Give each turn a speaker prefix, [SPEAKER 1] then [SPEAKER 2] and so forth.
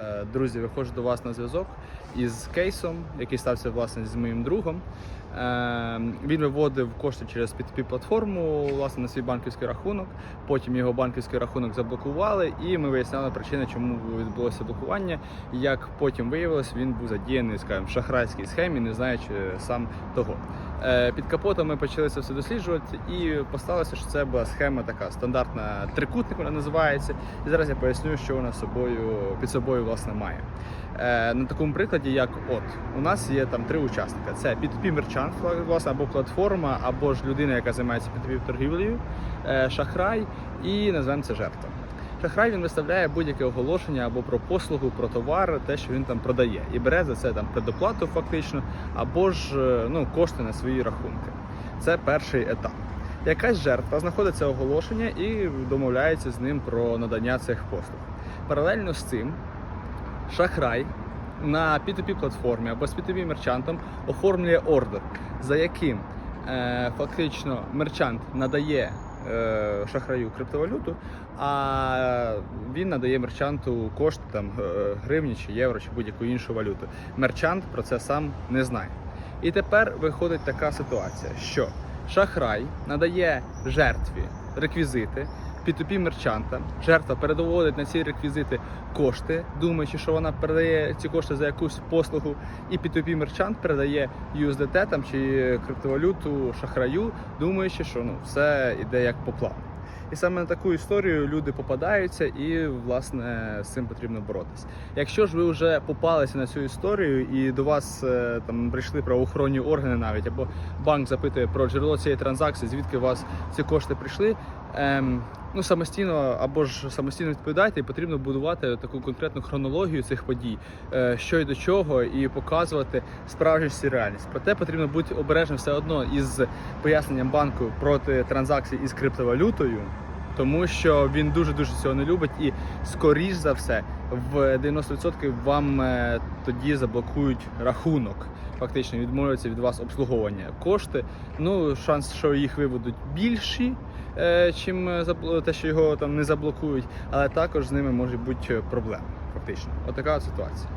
[SPEAKER 1] Е, Друзі, виходжу до вас на зв'язок із кейсом, який стався власне з моїм другом. Е, Він виводив кошти через P2P платформу власне на свій банківський рахунок. Потім його банківський рахунок заблокували, і ми виясняли причини, чому відбулося блокування. Як потім виявилось, він був задіяний, скажімо, в шахрайській схемі, не знаючи сам того. Е, Під капотом ми почали це все досліджувати, і посталося, що це була схема така стандартна трикутник, вона називається. І зараз я поясню, що вона собою під собою власне має. Е, На такому прикладі, як от у нас є там три учасника: це P2P мерчант, власне, або платформа, або ж людина, яка займається P2P торгівлею, е, шахрай і називаємо це жертва. Шахрай він виставляє будь-яке оголошення або про послугу, про товар, те, що він там продає, і бере за це там предоплату, фактично, або ж е, ну, кошти на свої рахунки. Це перший етап. Якась жертва знаходить це оголошення і домовляється з ним про надання цих послуг. Паралельно з цим шахрай на P2P платформі або з P2P мерчантом оформлює ордер, за яким е, фактично мерчант надає шахраю криптовалюту, а він надає мерчанту кошти там е, гривні чи євро чи будь-яку іншу валюту. Мерчант про це сам не знає. І тепер виходить така ситуація, що шахрай надає жертві реквізити. P2P мерчанта. Жертва передоводить на ці реквізити кошти, думаючи, що вона передає ці кошти за якусь послугу, і P2P мерчант передає USDT там, чи криптовалюту шахраю, думаючи, що ну, все йде як по плану. І саме на таку історію люди попадаються, і власне з цим потрібно боротися. Якщо ж ви вже попалися на цю історію і до вас е, там прийшли правоохоронні органи, навіть або банк запитує про джерело цієї транзакції, звідки у вас ці кошти прийшли. Ем, ну самостійно або ж самостійно відповідайте, і потрібно будувати таку конкретну хронологію цих подій, е, що й до чого, і показувати справжність і реальність. Проте потрібно бути обережним все одно із поясненням банку проти транзакцій із криптовалютою. Тому що він дуже дуже цього не любить, і скоріш за все, в 90% вам е, тоді заблокують рахунок. Фактично відмовляться від вас обслуговування. Кошти, ну шанс, що їх виведуть більші, чим е, те, що його там не заблокують, але також з ними може бути проблеми. Фактично, отака от ситуація.